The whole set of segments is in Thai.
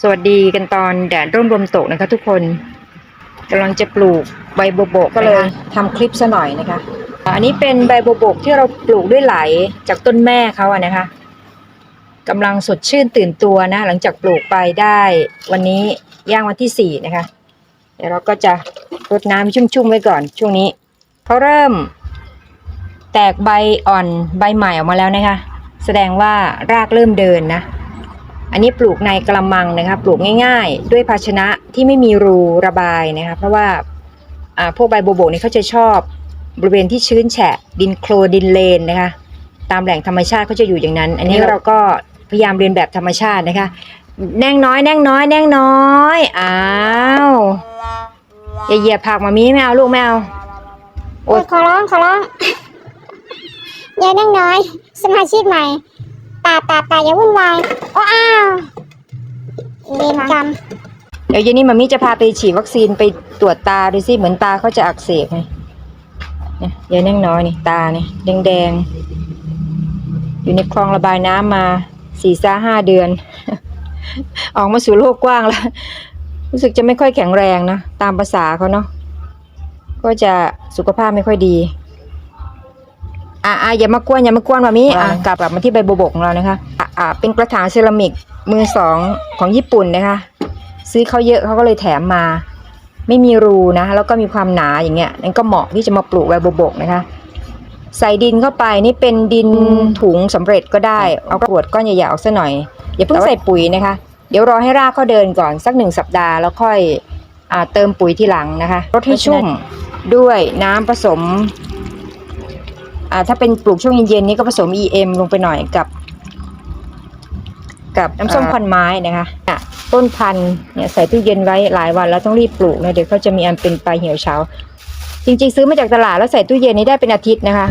สวัสดีกันตอนแดดร่มลมตกนะคะทุกคนกำลังจะปลูกใบโบโบกก็เลยทำคลิปซะหน่อยนะคะ อันนี้เป็นใบโบโบกที่เราปลูกด้วยไหลจากต้นแม่เขาอะนะคะกำลังสดชื่นตื่นตัวนะ หลังจากปลูกไปได้วันนี้ย่างวันที่สี่นะคะ เดี๋ยวเราก็จะรดน้ำชุ่มๆไว้ก่อน ช่วงนี้เขาเริ่ม แตกใบอ่อนใบใหม่ออกมาแล้วนะคะ แสดงว่ารากเริ่มเดินนะ อันนี้ปลูกในกระมังนะคะ ปลูกง่ายๆ ด้วยภาชนะที่ไม่มีรูระบายนะคะ เพราะว่าอ่าพวกใบโบโบกนี่เขาจะชอบบริเวณที่ชื้นแฉะ ดินโคลนดินเลนนะคะ ตามแหล่งธรรมชาติเขาจะอยู่อย่างนั้น อันนี้เราก็พยายามเรียนแบบธรรมชาตินะคะ แน่งน้อยแน่งน้อยแน่งน้อยอ้าวอย่าเหยียบผักมามีไม่เอาลูกไม่เอาโอ๊ยขอร้องขอร้องอย่ายนั่งน้อย สมาชิกใหม่ ป่าป่าป่าอย่าวุ่นวายโอ้อ้าวเวรกรรมเดี๋ยวเย็นนี้มามิจะพาไปฉีดวัคซีนไปตรวจตาดูสิเหมือนตาเขาจะอักเสบไงเนี่ยยายนั่งน้อยนี่ตาเนี่ยแดงแดงๆอยู่ในคลองระบายน้ำมาสี่ซาห้าเดือน ออกมาสู่โลกกว้างแล้ว รู้สึกจะไม่ค่อยแข็งแรงนะ ตามภาษาเขาเนาะก็จะสุขภาพไม่ค่อยดี อะอะอย่ามากวนอย่ามากวนมามิอะกลับกลับมาที่ใบโบวบกของเรานะคะอะอะเป็นกระถางเซรามิกมือสองของญี่ปุ่นนะคะ ซื้อเขาเยอะเขาก็เลยแถมมา ไม่มีรูนะ แล้วก็มีความหนาอย่างเงี้ยนั่นก็เหมาะที่จะมาปลูกใบโบวบกนะคะ ใส่ดินเข้าไปนี่เป็นดินถุงสำเร็จก็ได้ เอากระบวดก้อนใหญ่ๆออกซะหน่อย อย่าเพิ่งใส่ปุ๋ยนะคะ เดี๋ยวรอให้รากเขาเดินก่อนสักหนึ่งสัปดาห์แล้วค่อยอาเติมปุ๋ยทีหลังนะคะรดให้ชุ่มด้วยน้ำผสมอ่า ถ้าเป็นปลูกช่วงเย็นๆนี้ก็ผสม EM ลงไปหน่อยกับ กับน้ำส้มควันไม้นะคะอะต้นพันธุ์เนี่ยใส่ตู้เย็นไว้หลายวันแล้วต้องรีบปลูกนะเดี๋ยวเขาจะมีอันเป็นปลายเหี่ยวเฉาจริงๆ ซื้อมาจากตลาดแล้วใส่ตู้เย็นนี้ได้เป็นอาทิตย์นะคะ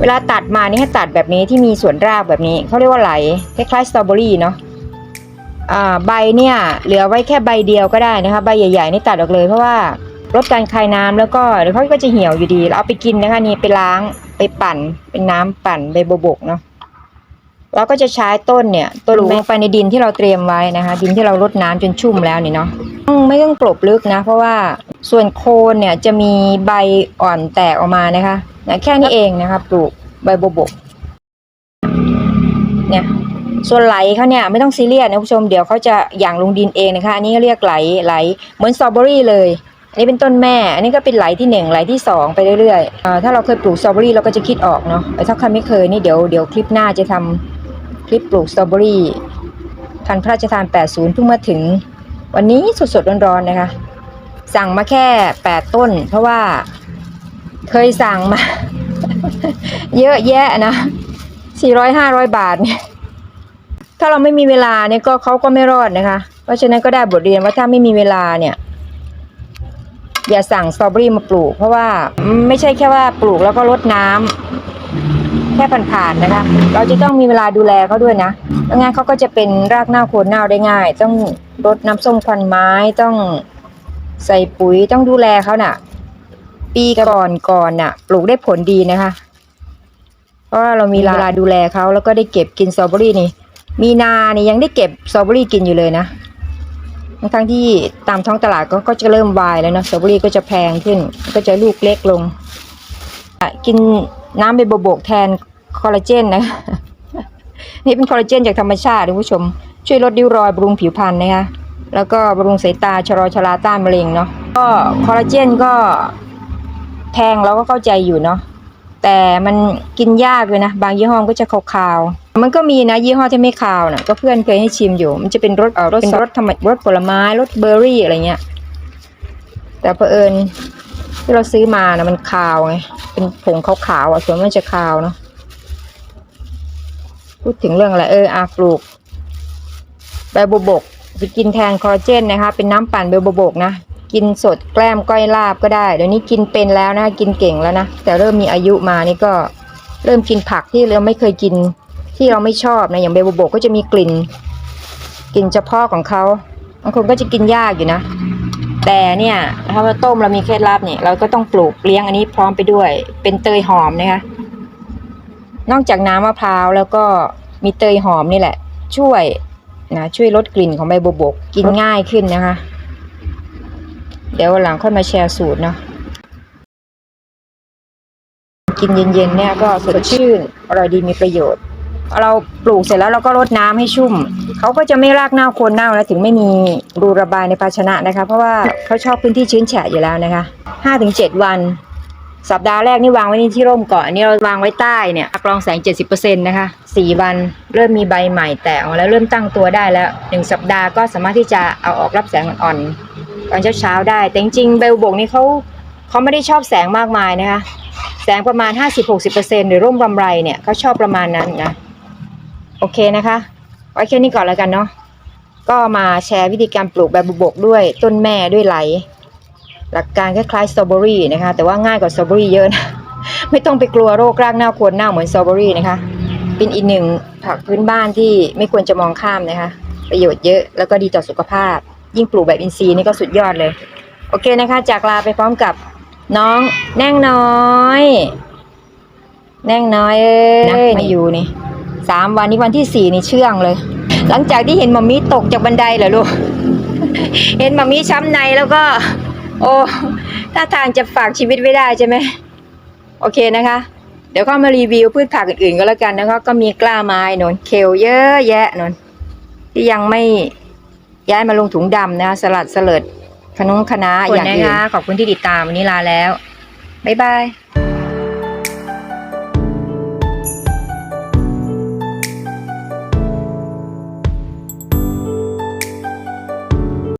เวลาตัดมานี่ให้ตัดแบบนี้ที่มีส่วนรากแบบนี้เขาเรียกว่าไหลคล้ายๆสตรอเบอรี่เนาะอ่าใบเนี่ยเหลือไว้แค่ใบเดียวก็ได้นะคะ ใบใหญ่ๆนี่ตัดออกเลยเพราะว่า ลดการคายน้ำแล้วก็เดี๋ยวเขาก็จะเหี่ยวอยู่ดีแล้วเอาไปกินนะคะนี่ไปล้างไปปั่น เป็นน้ำปั่นใบโบบกเนาะเราก็จะใช้ต้นเนี่ยต้นลงไปในดินที่เราเตรียมไว้นะคะ ดินที่เรารดน้ำจนชุ่มแล้วนี่เนาะต้องไม่ต้องกลบลึกนะ เพราะว่าส่วนโคนเนี่ยจะมีใบอ่อนแตกออกมานะคะนะแค่นี้เองนะคะปลูกใบโบกเนี่ยส่วนไหลเขาเนี่ยไม่ต้องซีเรียสนะผู้ชมเดี๋ยวเขาจะหยั่งลงดินเองนะคะ อันนี้เรียกไหลไหลเหมือนสตรอเบอรี่เลย นนี้เป็นต้นแม่ อันนี้ก็เป็นไหลที่หนึ่งไหลที่สองไปเรื่อยๆอถ้าเราเคยปลูกสตรอเบอรี่เราก็จะคิดออกเนาะแต่ถ้าใครไม่เคยนี่เดี๋ยวเดี๋ยวคลิปหน้าจะทำคลิปปลูกสตรอเบอรี่พันธุ์พระราชทาน 80เพิ่งมาถึง วันนี้สดๆร้อนๆนะคะ สั่งมาแค่แปดต้น เพราะว่าเคยสั่งมา เยอะแยะนะสี่ร้อยห้าร้อยบาทเนี่ยถ้าเราไม่มีเวลาเนี่ยก็เขาก็ไม่รอดนะคะ เพราะฉะนั้นก็ได้บทเรียนว่าถ้าไม่มีเวลาเนี่ย อย่าสั่งสตรอเบอรี่มาปลูก เพราะว่าไม่ใช่แค่ว่าปลูกแล้วก็รดน้ำแค่ผ่านๆนะคะ เราจะต้องมีเวลาดูแลเขาด้วยนะไม่งั้นเขาก็จะเป็นรากเน่าโคนเน่าได้ง่าย ต้องรดน้ำส้มควันไม้ต้องใส่ปุ๋ยต้องดูแลเขาน่ะ ปีก่อนก่อนน่ะ ปลูกได้ผลดีนะคะเพราะว่าเรามีเวลาดูแลเขาแล้วก็ได้เก็บกินสตรอเบอรี่นี่ มีนานี่ยังได้เก็บสตรอเบอรี่กินอยู่เลยนะ ทั้งที่ตามท้องตลาดก็ก็จะเริ่มวายแล้วเนะสตรอเบอรี่ก็จะแพงขึ้น ก็จะลูกเล็กลง กินน้ำใบโบกแทนคอลลาเจนนะ นี่เป็นคอลลาเจนจากธรรมชาติคุณผู้ชม ช่วยลดริ้วรอยบำรุงผิวพรรณนะคะแล้วก็บำรุงสายตาชะลอชราต้านมะเร็งเนาะก็คอลลาเจนก็แพงเราก็เข้าใจอยู่เนาะ แต่มันกินยากเลยนะ บางยี่ห้อก็จะคาวๆ มันก็มีนะยี่ห้อที่ไม่คาวนะก็เพื่อนเคยให้ชิมอยู่ มันจะเป็นรสเออรสเป็นรสธรรมรสผลไม้รสเบอร์รี่อะไรเงี้ย แต่เผอิญที่เราซื้อมานะมันคาวไง เป็นผงขาวๆอะส่วนมันจะคาวเนาะ พูดถึงเรื่องอะไรเอออาปลูกใบบัวบกจะกินแทนคอลลาเจนนะคะ เป็นน้ำปั่นใบบัวบกนะ กินสดแกล้มก้อยลาบก็ได้ เดี๋ยวนี้กินเป็นแล้วนะกินเก่งแล้วนะ แต่เริ่มมีอายุมานี่ก็เริ่มกินผักที่เราไม่เคยกิน ที่เราไม่ชอบนะอย่างใบบัวบกก็จะมีกลิ่นกลิ่นเฉพาะของเขาบางคนก็จะกินยากอยู่นะ แต่เนี่ยถ้าเราต้มเรามีเคล็ดลับเนี่ยเราก็ต้องปลูกเลี้ยงอันนี้พร้อมไปด้วย เป็นเตยหอมนะคะนอกจากน้ำมะพร้าวแล้วก็มีเตยหอมนี่แหละ ช่วยนะช่วยลดกลิ่นของใบบัวบกกินง่ายขึ้นนะคะ เดี๋ยววันหลังค่อยมาแชร์สูตรเนาะกินเย็นๆเนี่ยก็สดชื่นอร่อยดีมีประโยชน์ เราปลูกเสร็จแล้วเราก็รดน้ำให้ชุ่ม เขาก็จะไม่รากเน่าโคนเน่าแล้วถึงไม่มีรูระบายในภาชนะนะคะ เพราะว่าเขาชอบพื้นที่ชื้นแฉะอยู่แล้วนะคะห้าถึงเจ็ดวัน สัปดาห์แรกนี่วางไว้ในที่ร่มก่อนอันนี้เราวางไว้ใต้เนี่ยกรองแสง70%นะคะสี่วันเริ่มมีใบใหม่แตกออกแล้วเริ่มตั้งตัวได้แล้วหนึ่งสัปดาห์ก็สามารถที่จะเอาออกรับแสงอ่อนๆ ตอนเช้าๆได้ แต่จริงๆใบบัวบกนี่เขาเขาไม่ได้ชอบแสงมากมายนะคะ แสงประมาณ 50-60%หรือร่มรำไรเนี่ยเขาชอบประมาณนั้นนะ โอเคนะคะ ไว้แค่นี้ก่อนแล้วกันเนาะก็มาแชร์วิธีการปลูกแบบบุบกด้วยต้นแม่ด้วยไหล หลักการคล้ายๆสตรอเบอรี่นะคะ แต่ว่าง่ายกว่าสตรอเบอรี่เยอะนะ ไม่ต้องไปกลัวโรครากเน่าโคนเน่าเหมือนสตรอเบอรี่นะคะ เป็นอีกหนึ่งผักพื้นบ้านที่ไม่ควรจะมองข้ามนะคะ ประโยชน์เยอะแล้วก็ดีต่อสุขภาพ ยิ่งปลูกแบบอินทรีย์นี่ก็สุดยอดเลย โอเคนะคะ จากลาไปพร้อมกับน้องแน่งน้อย แน่งน้อยเอ้ยมาอยู่นี่สามวันนี้วันที่สี่นี่เชื่องเลย หลังจากที่เห็นมัมมี่ตกจากบันไดเหรอลูก เห็นมัมมี่ช้ำในแล้วก็ โอ้ถ้าทางจะฝากชีวิตไว้ได้ใช่ไหมโอเคนะคะ เดี๋ยวก็มารีวิวพืชผักอื่นๆก็แล้วกันนะคะ ก็มีกล้าไม้นนเคลเยอะแยะนนที่ยังไม่ ย้ายมาลงถุงดำนะคะสลัดสลิดขนงคณะอย่างอื่นขอบคุณที่ติดตามวันนี้ลาแล้ว บ๊ายบาย